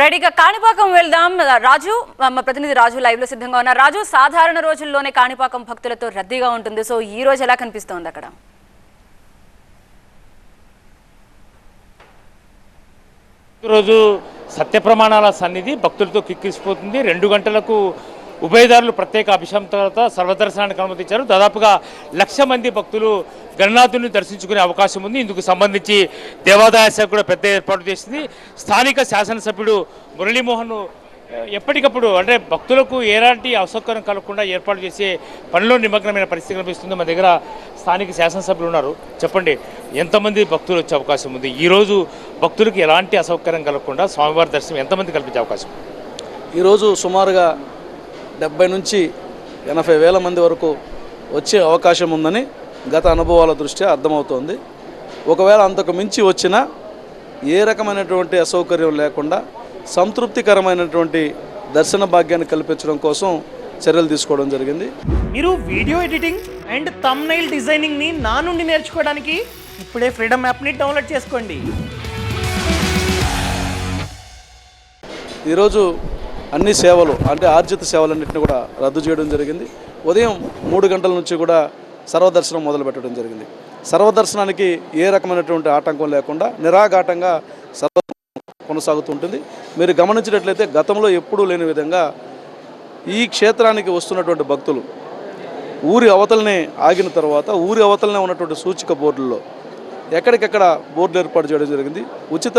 Right ఇక కాణిపాకం వెళ్దాం. రాజు మా ప్రతినిధి రాజు లైవ్లో సిద్ధంగా ఉన్నారు. రాజు సాధారణ రోజుల్లోనే కాణిపాకం భక్తులతో రద్దీగా ఉంటుంది. సో ఈ రోజు ఎలా కనిపిస్తోంది అక్కడ? ఈరోజు సత్య ప్రమాణాల సన్నిధి భక్తులతో కిక్కిసిపోతుంది రెండు గంటలకు ఉభయదారులు ప్రత్యేక అభిషేకం తర్వాత సర్వదర్శనానికి అనుమతించారు. దాదాపుగా లక్ష మంది భక్తులు గణనాథుని దర్శించుకునే అవకాశం ఉంది. ఇందుకు సంబంధించి దేవాదాయ శాఖ కూడా పెద్ద ఏర్పాటు చేసింది. స్థానిక శాసనసభ్యుడు మురళీమోహన్ ఎప్పటికప్పుడు అంటే భక్తులకు ఎలాంటి అసౌకర్యం కలగకుండా ఏర్పాటు చేసే పనిలో నిమగ్నమైన పరిస్థితి కనిపిస్తుంది. మన దగ్గర స్థానిక శాసనసభ్యులు ఉన్నారు. చెప్పండి ఎంతమంది భక్తులు వచ్చే అవకాశం ఉంది? ఈరోజు భక్తులకు ఎలాంటి అసౌకర్యం కలగకుండా స్వామివారి దర్శనం ఎంతమంది కల్పించే అవకాశం ఈరోజు సుమారుగా డెబ్బై నుంచి ఎనభై వేల మంది వరకు వచ్చే అవకాశం ఉందని గత అనుభవాల దృష్ట్యా అర్థమవుతోంది. ఒకవేళ అంతకు మించి వచ్చినా ఏ రకమైనటువంటి అసౌకర్యం లేకుండా సంతృప్తికరమైనటువంటి దర్శన భాగ్యాన్ని కల్పించడం కోసం చర్యలు తీసుకోవడం జరిగింది. మీరు వీడియో ఎడిటింగ్ అండ్ తమ్నైల్ డిజైనింగ్ని నా నుండి నేర్చుకోవడానికి ఇప్పుడే ఫ్రీడమ్ యాప్ని డౌన్లోడ్ చేసుకోండి. ఈరోజు అన్ని సేవలు అంటే ఆర్జిత సేవలన్నింటినీ కూడా రద్దు చేయడం జరిగింది. ఉదయం మూడు గంటల నుంచి కూడా సర్వదర్శనం మొదలు పెట్టడం జరిగింది. సర్వదర్శనానికి ఏ రకమైనటువంటి ఆటంకం లేకుండా నిరాఘాటంగా సర్వ కొనసాగుతుంటుంది. మీరు గమనించినట్లయితే గతంలో ఎప్పుడూ లేని విధంగా ఈ క్షేత్రానికి వస్తున్నటువంటి భక్తులు ఊరి అవతలనే ఆగిన తర్వాత ఊరి అవతలనే ఉన్నటువంటి సూచిక బోర్డుల్లో ఎక్కడికెక్కడ బోర్డులు ఏర్పాటు చేయడం జరిగింది. ఉచిత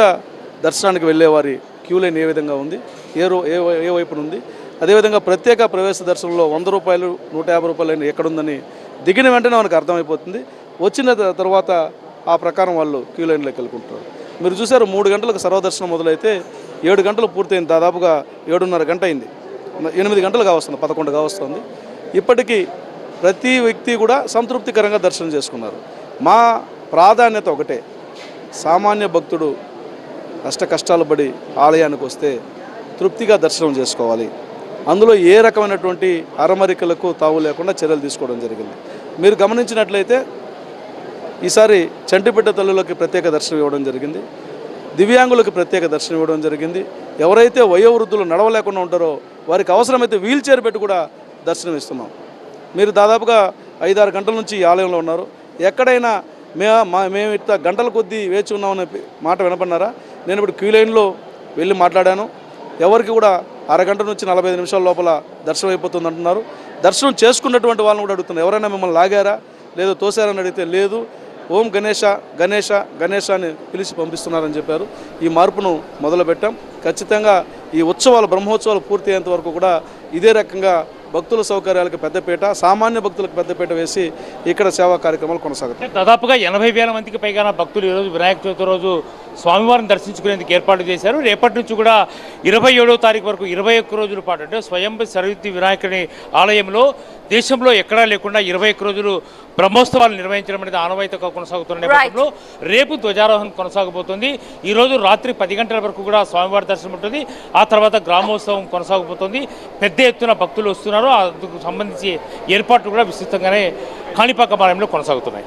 దర్శనానికి వెళ్ళేవారి క్యూ లైన్ ఏ విధంగా ఉంది? ఏ రో ఏ ఏ వైపున ఉంది? అదేవిధంగా ప్రత్యేక ప్రవేశ దర్శనంలో వంద రూపాయలు నూట యాభై రూపాయలు ఎక్కడుందని దిగిన వెంటనే మనకు అర్థమైపోతుంది. వచ్చిన తర్వాత ఆ ప్రకారం వాళ్ళు క్యూ లైన్లోకి వెళ్ళుకుంటారు. మీరు చూసారు మూడు గంటలకు సర్వదర్శనం మొదలైతే ఏడు గంటలు పూర్తయింది. దాదాపుగా ఏడున్నర గంట అయింది. ఎనిమిది గంటలు కావస్తుంది పదకొండు కావస్తుంది. ఇప్పటికీ ప్రతి వ్యక్తి కూడా సంతృప్తికరంగా దర్శనం చేసుకున్నారు. మా ప్రాధాన్యత ఒకటే. సామాన్య భక్తుడు కష్ట కష్టాలు పడి ఆలయానికి వస్తే తృప్తిగా దర్శనం చేసుకోవాలి. అందులో ఏ రకమైనటువంటి అరమరికలకు తావు లేకుండా చర్యలు తీసుకోవడం జరిగింది. మీరు గమనించినట్లయితే ఈసారి చంటిపెట్ట తల్లులకి ప్రత్యేక దర్శనం ఇవ్వడం జరిగింది. దివ్యాంగులకు ప్రత్యేక దర్శనం ఇవ్వడం జరిగింది. ఎవరైతే వయోవృద్ధులు నడవలేకుండా ఉంటారో వారికి అవసరమైతే వీల్ చైర్ పెట్టి కూడా దర్శనం ఇస్తున్నాం. మీరు దాదాపుగా ఐదారు గంటల నుంచి ఈ ఆలయంలో ఉన్నారు. ఎక్కడైనా మే మా మేము ఇట్లా గంటల కొద్దీ వేచి ఉన్నామనే మాట వినపడినారా? నేను ఇప్పుడు క్యూ లైన్లో వెళ్ళి మాట్లాడాను. ఎవరికి కూడా అరగంట నుంచి నలభై ఐదు నిమిషాల లోపల దర్శనం అయిపోతుంది అంటున్నారు. దర్శనం చేసుకున్నటువంటి వాళ్ళని కూడా అడుగుతున్నారు ఎవరైనా మిమ్మల్ని లాగారా? లేదో తోసారని అడిగితే లేదు. ఓం గణేష గణేష గణేష అని పిలిచి పంపిస్తున్నారని చెప్పారు. ఈ మార్పును మొదలుపెట్టాం ఖచ్చితంగా ఈ ఉత్సవాలు బ్రహ్మోత్సవాలు పూర్తి అయ్యేంత వరకు కూడా ఇదే రకంగా భక్తుల సౌకర్యాలకు పెద్దపీట సామాన్య భక్తులకు పెద్దపీట వేసి ఇక్కడ సేవా కార్యక్రమాలు కొనసాగుతాయి. దాదాపుగా ఎనభై వేల మందికి పైగా భక్తులు ఈరోజు వినాయక చవితి రోజు స్వామివారిని దర్శించుకునేందుకు ఏర్పాటు చేశారు. రేపటి నుంచి కూడా ఇరవై ఏడవ తారీఖు వరకు ఇరవై ఒక్క రోజుల పాటు అంటే స్వయం సరయుతి వినాయకుని ఆలయంలో దేశంలో ఎక్కడా లేకుండా ఇరవై ఒక్క రోజులు బ్రహ్మోత్సవాలు నిర్వహించడం అనేది ఆనవాయితీగా కొనసాగుతున్న నేపథ్యంలో రేపు ధ్వజారోహణ కొనసాగబోతుంది. ఈ రోజు రాత్రి పది గంటల వరకు కూడా స్వామివారి దర్శనం ఉంటుంది. ఆ తర్వాత గ్రామోత్సవం కొనసాగబోతుంది. పెద్ద ఎత్తున భక్తులు వస్తున్నారు. అందుకు సంబంధించి ఏర్పాట్లు కూడా విస్తృతంగానే కాణిపాక ఆలయంలో కొనసాగుతున్నాయి.